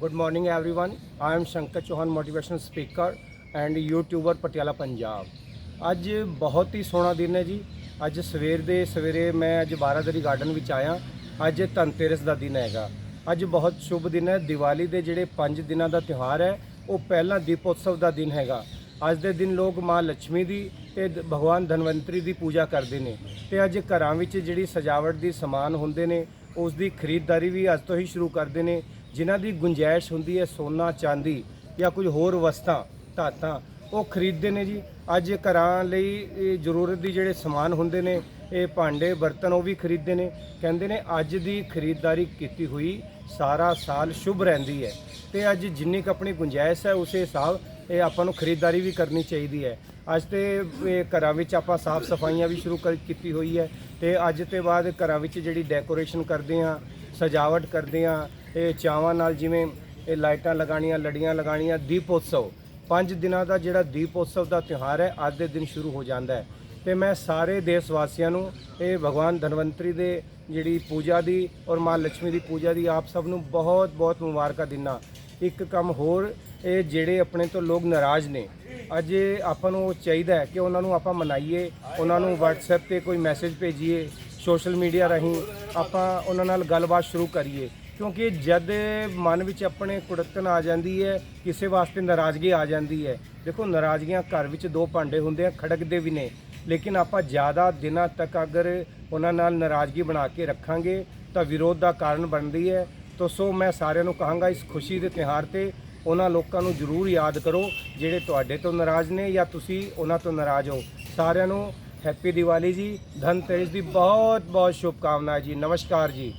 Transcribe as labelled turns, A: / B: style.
A: Good morning, everyone. I am Shankar Chauhan, motivational speaker and YouTuber Patiala Punjab ਅੱਜ ਬਹੁਤ ਹੀ ਸੋਹਣਾ ਦਿਨ ਹੈ ਜੀ। ਅੱਜ ਸਵੇਰ ਦੇ ਸਵੇਰੇ ਮੈਂ ਅੱਜ ਬਾਰਾਦਰੀ ਗਾਰਡਨ ਵਿੱਚ ਆਇਆ। ਅੱਜ ਧਨਤੇਰਸ ਦਾ ਦਿਨ ਹੈਗਾ। ਅੱਜ ਬਹੁਤ ਸ਼ੁਭ ਦਿਨ ਹੈ। ਦੀਵਾਲੀ ਦੇ ਜਿਹੜੇ 5 ਦਿਨਾਂ ਦਾ ਤਿਉਹਾਰ ਹੈ ਉਹ ਪਹਿਲਾ ਦੀਪੋਤਸਵ ਦਾ ਦਿਨ ਹੈਗਾ। ਅੱਜ ਦੇ ਦਿਨ ਲੋਕ ਮਾਂ ਲక్ష్ਮੀ ਦੀ ਤੇ ਭਗਵਾਨ ਧਨਵੰਤਰੀ ਦੀ ਪੂਜਾ ਕਰਦੇ ਨੇ। ਤੇ ਅੱਜ ਘਰਾਂ ਵਿੱਚ ਜਿਹੜੀ ਸਜਾਵਟ ਦੀ ਸਮਾਨ ਹੁੰਦੇ ਨੇ ਉਸ ਦੀ ਖਰੀਦਦਾਰੀ ਵੀ ਅੱਜ ਤੋਂ ਹੀ ਸ਼ੁਰੂ ਕਰਦੇ ਨੇ। ਜਿਨ੍ਹਾਂ ਦੀ ਗੁੰਜਾਇਸ਼ ਹੁੰਦੀ ਹੈ ਸੋਨਾ, ਚਾਂਦੀ ਜਾਂ ਕੁਝ ਹੋਰ ਵਸਤਾਂ, ਧਾਤਾਂ, ਉਹ ਖਰੀਦਦੇ ਨੇ ਜੀ। ਅੱਜ ਘਰਾਂ ਲਈ ਜ਼ਰੂਰਤ ਦੀ ਜਿਹੜੇ ਸਮਾਨ ਹੁੰਦੇ ਨੇ, ਇਹ ਭਾਂਡੇ, ਬਰਤਨ ਉਹ ਵੀ ਖਰੀਦਦੇ ਨੇ। ਕਹਿੰਦੇ ਨੇ ਅੱਜ ਦੀ ਖਰੀਦਦਾਰੀ ਕੀਤੀ ਹੋਈ ਸਾਰਾ ਸਾਲ ਸ਼ੁਭ ਰਹਿੰਦੀ ਹੈ। ਤੇ ਅੱਜ ਜਿੰਨੀ ਕੁ ਆਪਣੀ ਗੁੰਜਾਇਸ਼ ਹੈ, ਉਸੇ ਹਿਸਾਬ ਇਹ ਆਪਾਂ ਨੂੰ ਖਰੀਦਦਾਰੀ ਵੀ ਕਰਨੀ ਚਾਹੀਦੀ ਹੈ। ਅੱਜ ਤੇ ਇਹ ਘਰਾਂ ਵਿੱਚ ਆਪਾਂ ਸਾਫ਼ ਸਫਾਈਆਂ ਵੀ ਸ਼ੁਰੂ ਕਰ, ਕੀਤੀ ਹੋਈ ਹੈ। ਤੇ ਅੱਜ ਤੇ ਬਾਅਦ ਘਰਾਂ ਵਿੱਚ ਜਿਹੜੀ ਡੈਕੋਰੇਸ਼ਨ ਕਰਦੇ ਆ ਸਜਾਵਟ ਕਰਦੇ ਆ ਇਹ ਚਾਵਾਂ ਨਾਲ ਜਿਵੇਂ ਇਹ ਲਾਈਟਾਂ ਲਗਾਣੀਆਂ ਲੜੀਆਂ ਲਗਾਣੀਆਂ ਦੀਪੋਤਸਵ। ਪੰਜ ਦਿਨਾਂ ਦਾ ਜਿਹੜਾ ਦੀਪੋਤਸਵ ਦਾ ਤਿਉਹਾਰ ਹੈ, ਅੱਜ ਦੇ ਦਿਨ ਸ਼ੁਰੂ ਹੋ ਜਾਂਦਾ ਹੈ। ਤੇ ਮੈਂ ਸਾਰੇ ਦੇਸ਼ ਵਾਸੀਆਂ ਨੂੰ ਇਹ ਭਗਵਾਨ ਧਨਵੰਤਰੀ ਦੇ ਜਿਹੜੀ ਪੂਜਾ ਦੀ ਔਰ ਮਾਂ ਲక్ష్ਮੀ ਦੀ ਪੂਜਾ ਦੀ ਆਪ ਸਭ ਨੂੰ ਬਹੁਤ ਬਹੁਤ ਮੁਬਾਰਕਾਂ ਦਿੰਦਾ। ਇੱਕ ਕੰਮ ਹੋਰ, ਇਹ ਜਿਹੜੇ ਆਪਣੇ ਤੋਂ ਲੋਕ ਨਾਰਾਜ਼ ਨੇ, ਅੱਜ ਇਹ ਆਪਾਂ ਨੂੰ ਚਾਹੀਦਾ ਹੈ ਕਿ ਉਹਨਾਂ ਨੂੰ ਆਪਾਂ ਮਨਾਈਏ, ਉਹਨਾਂ ਨੂੰ WhatsApp ਤੇ ਕੋਈ ਮੈਸੇਜ ਭੇਜੀਏ। ਸੋਸ਼ਲ ਮੀਡੀਆ ਰਾਹੀਂ ਆਪਾਂ ਉਹਨਾਂ ਨਾਲ ਗੱਲਬਾਤ ਸ਼ੁਰੂ ਕਰੀਏ। ਕਿਉਂਕਿ ਜਦ ਮਨ ਵਿੱਚ ਆਪਣੇ ਕੁੜਤਨ ਆ ਜਾਂਦੀ ਹੈ, ਕਿਸੇ ਵਾਸਤੇ ਨਾਰਾਜ਼ਗੀ ਆ ਜਾਂਦੀ ਹੈ। ਦੇਖੋ, ਨਾਰਾਜ਼ਗੀਆਂ ਘਰ ਵਿੱਚ ਦੋ ਭਾਂਡੇ ਹੁੰਦੇ ਆ, ਖੜਕਦੇ ਵੀ ਨੇ। ਲੇਕਿਨ ਆਪਾਂ ਜ਼ਿਆਦਾ ਦਿਨਾਂ ਤੱਕ ਅਗਰ ਉਹਨਾਂ ਨਾਲ ਨਾਰਾਜ਼ਗੀ ਬਣਾ ਕੇ ਰੱਖਾਂਗੇ, ਤਾਂ ਵਿਰੋਧ ਦਾ ਕਾਰਨ ਬਣਦੀ ਹੈ। ਤੋ ਸੋ ਮੈਂ ਸਾਰਿਆਂ ਨੂੰ ਕਹਾਂਗਾ, ਇਸ ਖੁਸ਼ੀ ਦੇ ਤਿਉਹਾਰ ਤੇ ਉਹਨਾਂ ਲੋਕਾਂ ਨੂੰ ਜ਼ਰੂਰ ਯਾਦ ਕਰੋ, ਜਿਹੜੇ ਤੁਹਾਡੇ ਤੋਂ ਨਾਰਾਜ਼ ਨੇ ਜਾਂ ਤੁਸੀਂ ਉਹਨਾਂ ਤੋਂ ਨਾਰਾਜ਼ ਹੋ। ਸਾਰਿਆਂ ਨੂੰ ਹੈਪੀ ਦੀਵਾਲੀ ਜੀ ਧਨਤੇਰਸ ਦੀ ਬਹੁਤ ਬਹੁਤ ਸ਼ੁਭਕਾਮਨਾਵਾਂ ਜੀ ਨਮਸਕਾਰ ਜੀ